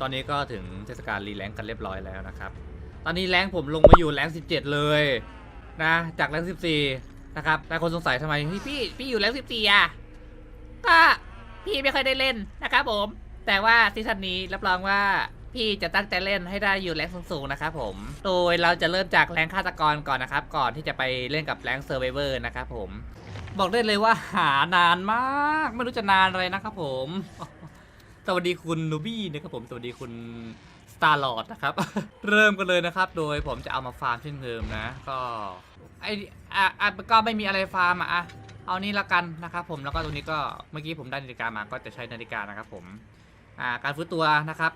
ตอนนี้ก็ถึงเทศกาลรีแรงกันเรียบร้อยแล้วนะครับ ตอนนี้แรงผมลงมาอยู่แรงค์17 เลยนะ จากแรงค์14 นะครับหลายคนสงสัยทำไมเฮ้ยพี่พี่อยู่แรงค์14อะก็พี่ไม่ค่อยได้เล่นนะครับผม แต่ว่าซีซั่นนี้รับรองว่าพี่จะตั้งใจเล่นให้ได้อยู่แรงสูงๆนะครับผม โดยเราจะเริ่มจากแรงฆาตกรก่อนนะครับ ก่อนที่จะไปเล่นกับแรงเซอร์ไวเวอร์นะครับผม บอกได้เลยว่าหานานมาก ไม่รู้จะนานอะไรนะครับผม สวัสดีคุณนูบี้นะครับผม สวัสดีคุณสตาร์ลอดนะครับ เริ่มกันเลยนะครับ โดยผมจะเอามาฟาร์มเช่นเดิมนะ ก็ไออะอะก็ไม่มีอะไรฟาร์มอะ เอานี่ละกันนะครับผมแล้วก็ตรงนี้ก็เมื่อกี้ผมได้นาฬิกามาก็จะใช้นาฬิกานะครับผมอ่าการฟื้นตัวนะครับ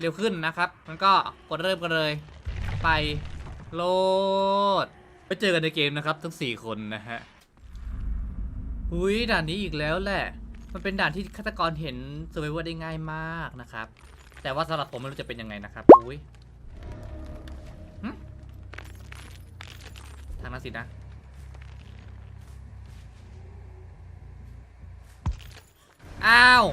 เร็วขึ้นนะครับมันก็กดเริ่มกันเลย ไปโหลดไปเจอกันในเกมนะครับทั้ง4คนนะฮะอุ้ยด่านนี้อีกแล้วแหละ มันเป็นด่านที่ฆาตกรเห็นเซอร์ไวเวอร์ได้ง่ายมากนะครับ แต่ว่าสำหรับผมไม่รู้จะเป็นยังไงนะครับอุ้ยหึทางนั้นสินะ อ้าว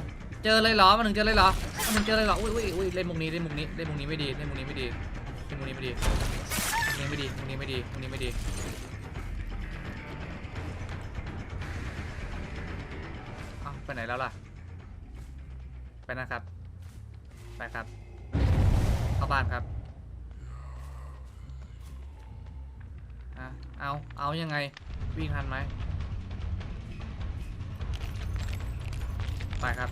เจอเลยเหรอมาถึงเจอเลยเหรอมาถึงเจอเลยเหรอ อุ้ยอุ้ยอุ้ยเล่นมุกนี้ เล่นมุกนี้ เล่นมุกนี้ไม่ดี เล่นมุกนี้ไม่ดี เล่นมุกนี้ไม่ดีมุกนี้ไม่ดีมุกนี้ไม่ดีมุกนี้ไม่ดี ไปไหนแล้วล่ะ ไปนะครับ ไปครับ เข้าบ้านครับอะเอา เอายังไง วิ่งทันไหม ไปครับ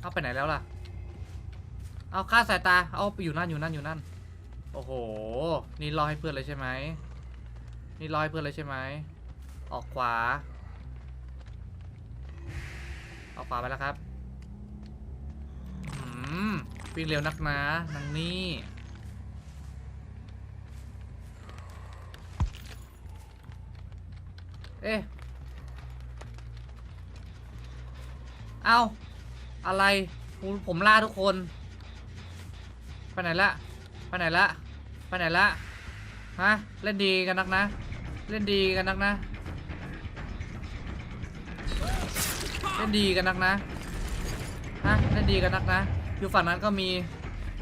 เอาไปไหนแล้วล่ะ เอาค่าสายตา เอาไปอยู่นั่นอยู่นั่นอยู่นั่น โอ้โห นี่รอให้เพื่อนเลยใช่ไหม นี่รอให้เพื่อนเลยใช่ไหม ออกขวา ออกขวาไปแล้วครับอืมวิ่งเร็วนักนะนังนี่ เอ๊ะ เอาอะไรผมล่าทุกคน ไปไหนละ ไปไหนละ ไปไหนละ ฮะ เล่นดีกันนักนะ เล่นดีกันนักนะ เล่นดีกันนักนะ ฮะ เล่นดีกันนักนะ อยู่ฝั่งนั้นก็มี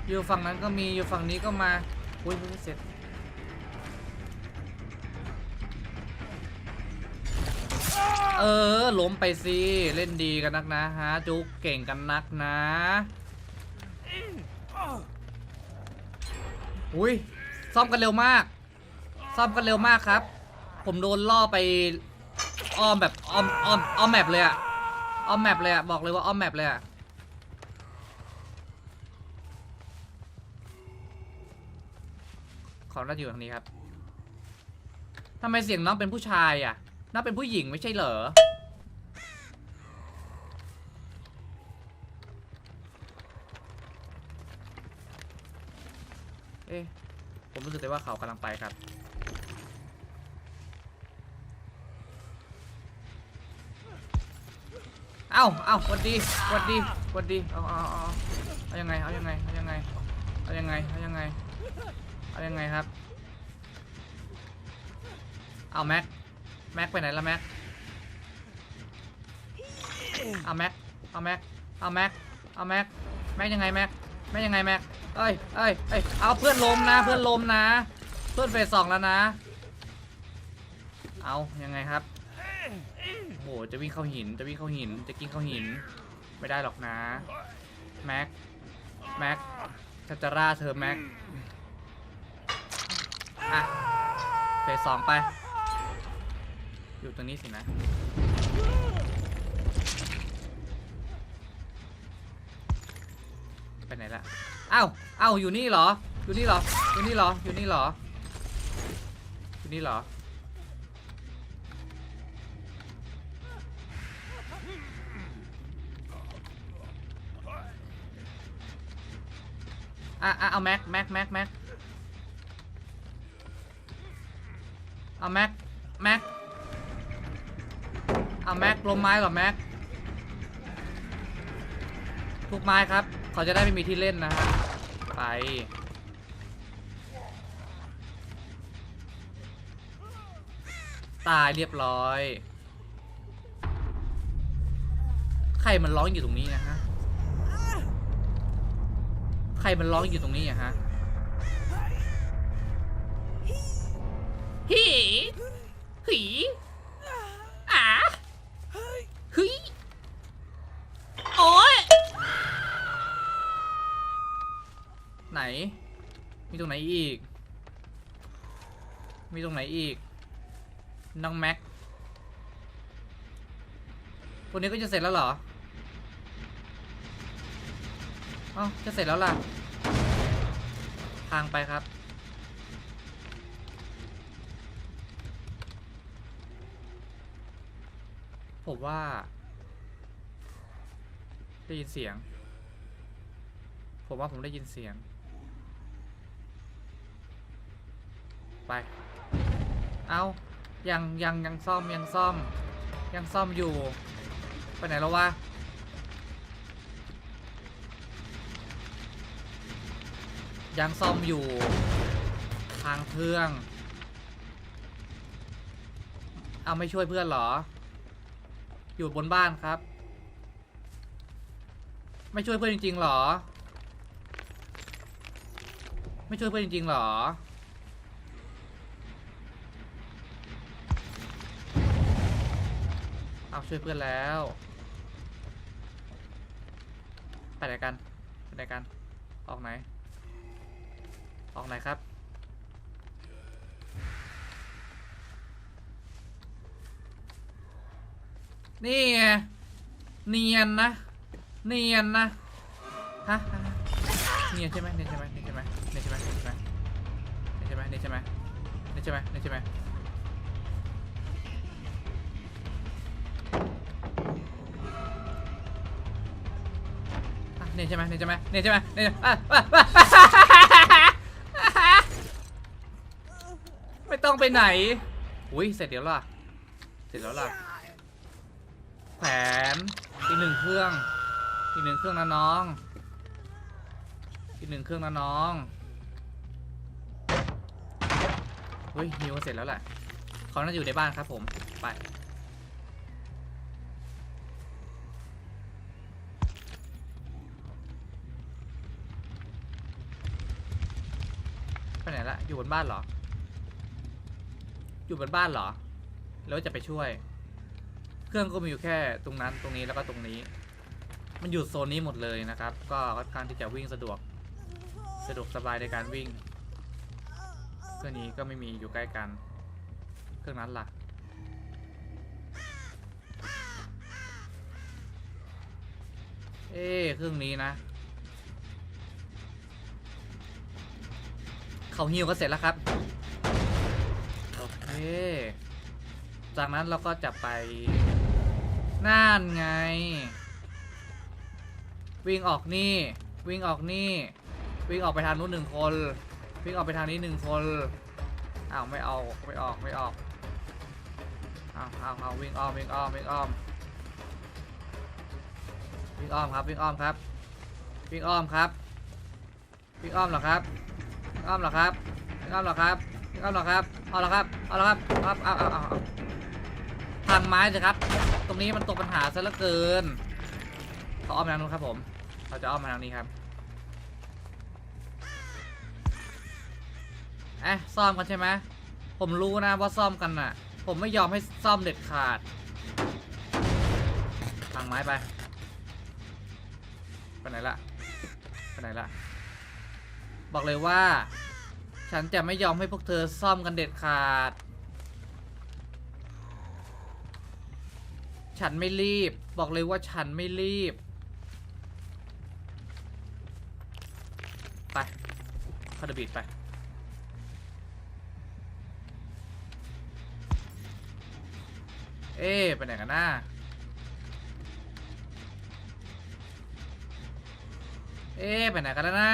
อยู่ฝั่งนั้นก็มี อยู่ฝั่งนี้ก็มา อุ้ยเสร็จเออล้มไปสิเล่นดีกันนักนะฮะจุกเก่งกันนักนะอุ้ยซ่อมกันเร็วมาก ซ่อมกันเร็วมากครับ ผมโดนล่อไปอ้อมแบบอ้อมอ้อมอ้อมแมปเลยอะอ้อมแมปเลยอะบอกเลยว่าอ้อมแมปเลยอะขอน่าจะอยู่ทางนี้ครับทำไมเสียงน้องเป็นผู้ชายอะน้องเป็นผู้หญิงไม่ใช่เหรอเอ๊ะผมรู้สึกได้ว่าเขากำลังไปครับ เอ้าเอ้าวัดดีวัดดีวัดดีเอาเอาเอาเอายังไงเอายังไงเอายังไงเอายังไงเอายังไงเอายังไงครับเอาแม็กแม็กไปไหนละแม็กเอาแม็กเอาแม็กเอาแม็กเอาแม็กแม็กยังไงแม็กแม็กยังไงแม็กเอ้ยเอ้ยเอ้ยเอาเพื่อนลมนะเพื่อนลมนะ เพื่อนเฟสสองแล้วนะ เอายังไงครับ โอ้โหจะวิ่งเข้าหิน จะวิ่งเข้าหิน จะกินเข้าหิน ไม่ได้หรอกนะ แม็ก แม็กฉันจะร่าเธอแม็ก อะ เฟสสองไป อยู่ตรงนี้สินะ ไปไหนละอ้าวอ้าวอยู่นี่เหรอ อยู่นี่เหรอ อยู่นี่เหรอ อยู่นี่เหรอ อยู่นี่เหรอ อะอะเอาแม็กแม็กแม็กแม็กเอาแม็กแม็กเอาแม็กลงไม้ก่อนแม็กทุกไม้ครับ เขาจะได้ไม่มีที่เล่นนะฮะไป ตายเรียบร้อย ใครมันร้องอยู่ตรงนี้นะฮะ ใครมันร้องอยู่ตรงนี้อะฮะฮีหีอ่าฮีโอ้ยไหน มีตรงไหนอีก มีตรงไหนอีก น้องแม็กคนนี้ก็จะเสร็จแล้วเหรอ เอ้าจะเสร็จแล้วล่ะ ทางไปครับ ผมว่า ได้ยินเสียง ผมว่าผมได้ยินเสียง ไป เอายังยังยังซ่อมยังซ่อม ยังซ่อมอยู่ ไปไหนแล้ววะ ยังซ่อมอยู่ทางเครื่อง เอาไม่ช่วยเพื่อนเหรอ อยู่บนบ้านครับ ไม่ช่วยเพื่อนจริงๆเหรอ ไม่ช่วยเพื่อนจริงๆเหรอเอาช่วยเพื่อนแล้ว ไปไหนกัน ไปไหนกัน ออกไหน ออกไหนครับ นี่ไงเนียนนะ เนียนนะ ฮะเนียนใช่ไหมเนียนใช่ไหมเนียนใช่ไหมเนียนใช่ไหมเนียนใช่ไหมเนียนใช่ไหมเนียนใช่ไหมเนียนใช่ไหมเนียนใช่ไหมเนียใช่ไหมเนียใช่ไหมเนียใช่ไหมเนียอะ ต้องไปไหน อุ้ยเสร็จเดี๋ยวล่ะ เสร็จแล้วล่ะแผนอีกหนึ่งเครื่อง อีกหนึ่งเครื่องนะน้อง อีกหนึ่งเครื่องนะน้อง เฮ้ยฮิวเสร็จแล้วแหละเขาน่าจะอยู่ในบ้านครับผม ไป ไปไหนละ อยู่บนบ้านเหรอ อยู่บนบ้านเหรอ แล้วจะไปช่วย เครื่องก็มีอยู่แค่ตรงนั้นตรงนี้แล้วก็ตรงนี้ มันอยู่โซนนี้หมดเลยนะครับ ก็ค่อนข้างที่จะวิ่งสะดวก สะดวกสบายในการวิ่ง เครื่องนี้ก็ไม่มีอยู่ใกล้กัน เครื่องนั้นล่ะเอ๊เครื่องนี้นะ เขาฮิวก็เสร็จแล้วครับ เค จากนั้นเราก็จะไปน่านไง วิ่งออกนี่ วิ่งออกนี่ วิ่งออกไปทางนู้นหนึ่งคน วิ่งออกไปทางนี้หนึ่งคนอ้าวไม่เอาไม่ออกไม่ออกอ้าวอ้าวอ้าววิ่งอ้อมวิ่งอ้อมวิ่งอ้อมวิ่งอ้อมครับวิ่งอ้อมครับวิ่งอ้อมครับวิ่งอ้อมเหรอครับวิ่งอ้อมเหรอครับวิ่งอ้อมเหรอครับ วิ่งอ้อมเหรอครับ เอาละครับ เอาละครับ ครับ เอาเอาเอาทางไม้สิครับ ตรงนี้มันตกปัญหาซะเหลือเกินเขาอ้อมทางนู้นครับผม เราจะอ้อมมาทางนี้ครับเอ๊ะซ่อมกันใช่ไหมผมรู้นะว่าซ่อมกันน่ะ ผมไม่ยอมให้ซ่อมเด็ดขาด ทางไม้ไป ไปไหนละ ไปไหนละ บอกเลยว่า ฉันจะไม่ยอมให้พวกเธอซ่อมกันเด็ดขาด ฉันไม่รีบ บอกเลยว่าฉันไม่รีบ ไปคาร์บีดไป เอ๊ไปไหนกันน้าเอ๊ไปไหนกันแล้วนะ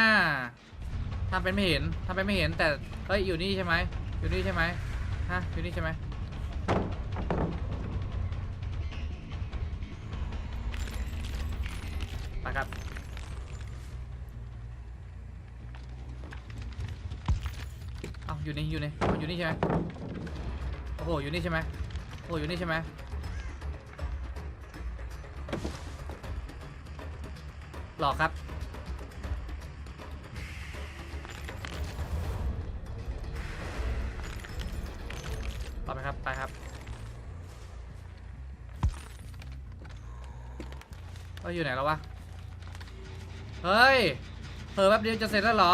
ทำเป็นไม่เห็นทำเป็นไม่เห็นแต่เฮ้ยอยู่นี่ใช่ไหมอยู่นี่ใช่ไหมฮะอยู่นี่ใช่ไหมไปครับเอาอยู่นี่อยู่นี่อยู่นี่ใช่ไหมโอ้โหอยู่นี่ใช่ไหมโอ้อยู่นี่ใช่ไหมรอกครับ เอ้ยอยู่ไหนแล้ววะ เฮ้ยเผลอแป๊บเดียวจะเสร็จแล้วเหรอ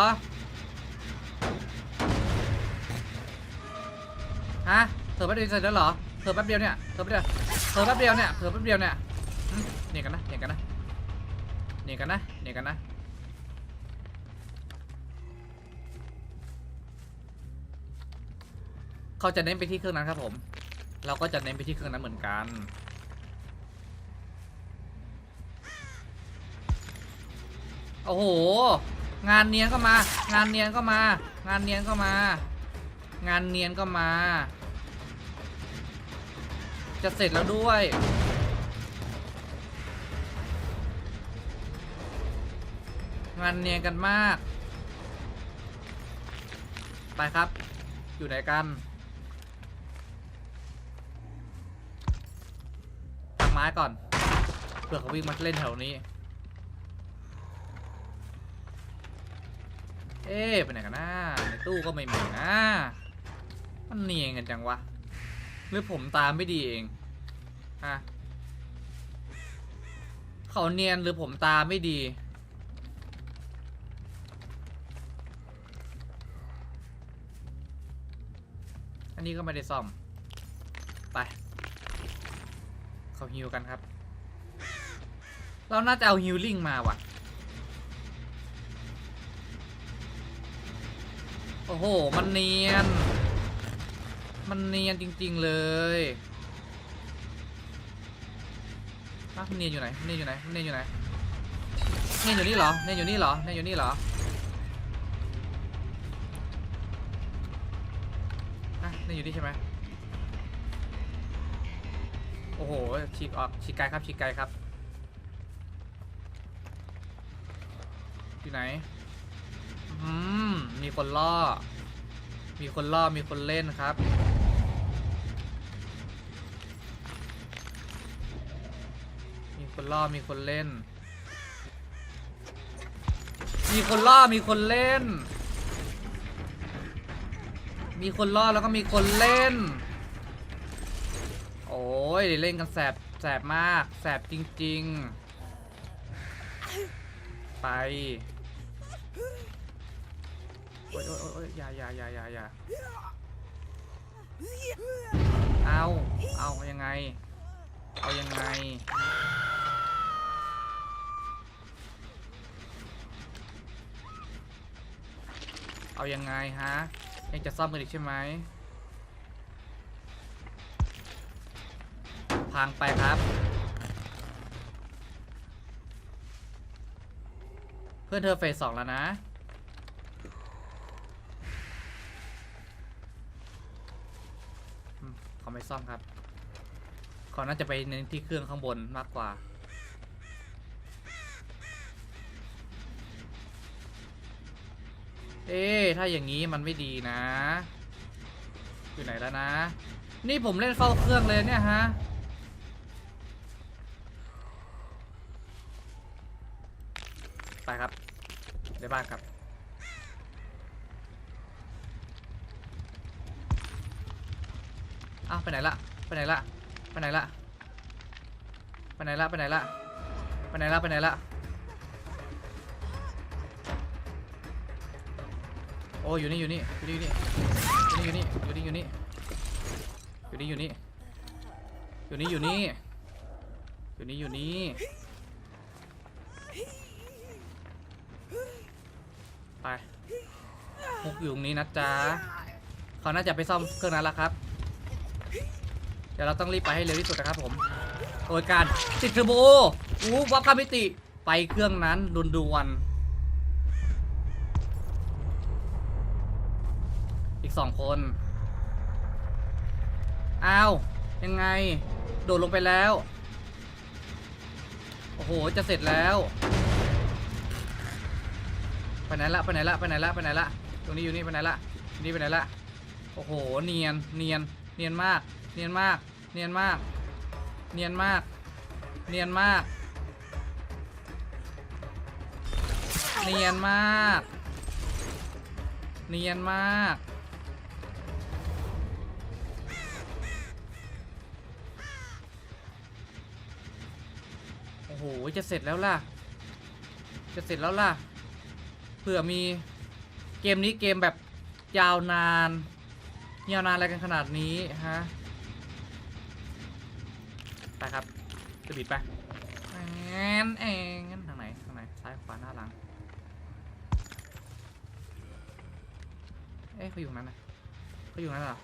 ฮะเผลอแป๊บเดียวจะเสร็จแล้วเหรอเผลอแป๊บเดียวเนี่ยเผลอแป๊บเดียวเผลอแป๊บเดียวเนี่ยเผลอแป๊บเดียวเนี่ยหึเนี่ยกันนะเนี่ยกันนะเนี่ยกันนะเนี่ยกันนะเขาจะเน้นไปที่เครื่องนั้นครับผม เราก็จะเน้นไปที่เครื่องนั้นเหมือนกัน โอ้โห งานเนียนก็มา งานเนียนก็มา งานเนียนก็มา งานเนียนก็มา จะเสร็จแล้วด้วย งานเนียนกันมาก ไปครับ อยู่ไหนกันตักไม้ก่อนเผื่อเขาวิ่งมาเล่นแถวนี้ เอ๊ะไปไหนกันนะในตู้ก็ไม่มีนะ มันเนียนกันจังวะ หรือผมตามไม่ดีเองฮะเขาเนียนหรือผมตาไม่ดี อันนี้ก็ไม่ได้ซ่อม ไป เขาฮิวกันครับ เราน่าจะเอาฮิลลิ่งมาว่ะ โอ้โห มันเนียน มันเนียนจริง ๆ เลยอะมันเนียนอยู่ไหนมันเนียนอยู่ไหนมันเนียนอยู่ไหนเนียนอยู่นี่เหรอเนียนอยู่นี่เหรอเนียนอยู่นี่เหรออะเนียนอยู่นี่ใช่ไหมโอ้โห ฉีกออก ฉีกไกลครับ ฉีกไกลครับ อยู่ไหน อืม มีคนล่อ มีคนล่อ มีคนเล่นครับ มีคนล่อ มีคนเล่น มีคนล่อ มีคนเล่น มีคนล่อแล้วก็มีคนเล่น โอ้ยเล่นกันแสบ แสบมาก แสบจริง ๆ ไป ยโอ้ยโอ้ยอยอย่าอย่าอย่าอย่าอย่าเอาเอายังไง เอายังไง เอายังไงฮะ ยังจะซ่อมกันอีกใช่ไหมพังไปครับเพื่อนเธอเฟสสองแล้วนะ อืมเขาไม่ ซ่อมครับเขาน่าจะไปเน้นที่เครื่องข้างบนมากกว่า เอ๊ถ้าอย่างนี้มันไม่ดีนะ อยู่ไหนแล้วนะ นี่ผมเล่นเฝ้าเครื่องเลยเนี่ยฮะ ไปครับ ได้บ้านครับ อ้าวไปไหนละไปไหนละไปไหนละไปไหนละไปไหนละไปไหนละไปไหนละโอ้อยู่นี่อยู่นี่อยู่นี่อยู่นี่อยู่นี่อยู่นี่อยู่นี่อยู่นี่อยู่นี่อยู่นี่อยู่นี่อยู่นี่อยู่นี่ไปมุกอยู่ตรงนี้นะจ๊ะเขาน่าจะไปซ่อมเครื่องนั้นแล้วครับ เดี๋ยวเราต้องรีบไปให้เร็วที่สุดนะครับผมโดยการติดเทอร์โบอู้วับคามิติไปเครื่องนั้นดุนดวนอีกสองคนอ้าวยังไง โดดลงไปแล้ว โอ้โห จะเสร็จแล้ว ไปไหนละ ไปไหนละ ไปไหนละ ไปไหนละ ตรงนี้อยู่นี่ ไปไหนละ นี่ไปไหนละ โอ้โห เนียน เนียน เนียนมาก เนียนมาก เนียนมาก เนียนมาก เนียนมาก เนียนมาก เนียนมาก โอ้โห จะเสร็จแล้วล่ะ จะเสร็จแล้วล่ะ เผื่อมีเกมนี้เกมแบบยาวนาน ยาวนานอะไรกันขนาดนี้ฮะ ครับจะบิดไปแอนแอนทางไหนทางไหนซ้ายขวาหน้าหลัง เอ๊ะเขาอยู่นั้นนะเขาอยู่นั้นเหรอ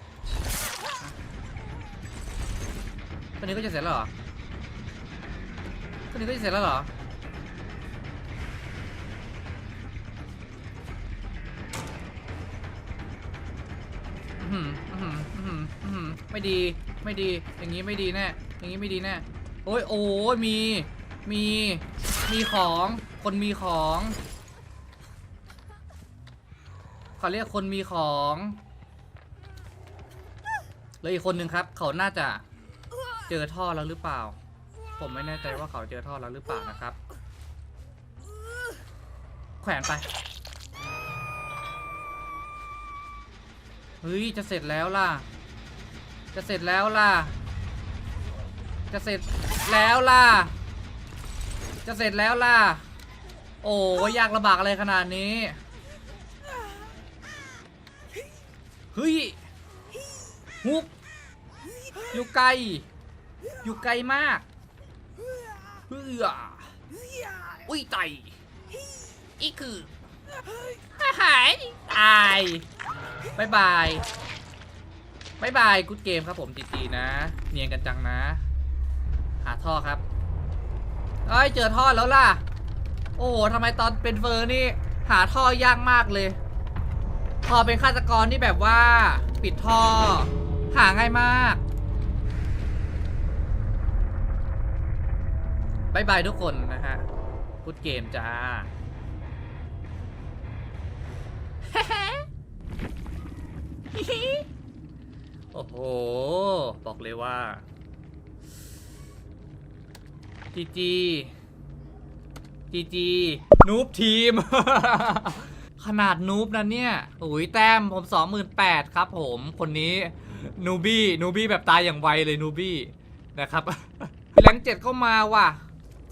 ตัวนี้ก็จะเสร็จแล้วเหรอตัวนี้ก็จะเสร็จแล้วเหรออื้อหืออื้อหืออื้อหืออื้อหือไม่ดีไม่ดีอย่างนี้ไม่ดีแน่ อย่างนี้ไม่ดีแน่โอ้ยโอ้ยมี มี มีของ คนมีของเขาเรียกคนมีของแล้วอีกคนหนึ่งครับ เขาน่าจะเจอท่อแล้วหรือเปล่า ผมไม่แน่ใจว่าเขาเจอท่อแล้วหรือเปล่านะครับ แขวนไป เฮ้ย จะเสร็จแล้วล่ะ จะเสร็จแล้วล่ะ จะเสร็จแล้วล่ะ จะเสร็จแล้วล่ะ โอ้ยยากลำบากอะไรขนาดนี้ เฮ้ยฮุกอยู่ไกล อยู่ไกลมากเฮ้ยอุ้ยไตอีกคือหายตายบายบายบายบายกูดเกมครับผมจีจีนะ เนียนกันจังนะ หาท่อครับเอ้ยเจอท่อแล้วล่ะ โอ้โหทำไมตอนเป็นเฟอร์นี่ หาท่อยากมากเลย พอเป็นฆาตกรที่แบบว่า ปิดท่อ หาง่ายมากบายบายทุกคนนะฮะพูดเกมจ้าโอ้โห บอกเลยว่า จีจีจีจีนูบทีม ขนาดนูบนะเนี่ยโอ้ยแต้มผมสองหมื่นแปดครับผมคนนี้นูบี้นูบี้แบบตายอย่างไวเลยนูบี้นะครับแรงเจ็ดเข้ามาว่ะ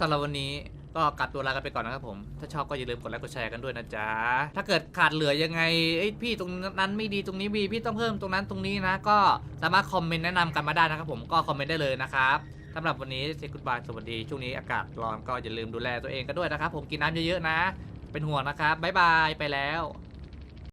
สำหรับวันนี้ก็กลับตัวลากันไปก่อนนะครับผม ถ้าชอบก็อย่าลืมกดไลค์กดแชร์กันด้วยนะจ๊ะ ถ้าเกิดขาดเหลือยังไงเอ้ยพี่ตรงนั้นไม่ดีตรงนี้มีพี่ต้องเพิ่มตรงนั้นตรงนี้นะ ก็สามารถคอมเมนต์แนะนำกันมาได้นะครับผมก็คอมเมนต์ได้เลยนะครับ สำหรับวันนี้เซกุดบายสวัสดี ช่วงนี้อากาศร้อนก็อย่าลืมดูแลตัวเองกันด้วยนะครับ ผมกินน้ำเยอะๆนะ เป็นห่วงนะครับบ๊ายบายไปแล้ว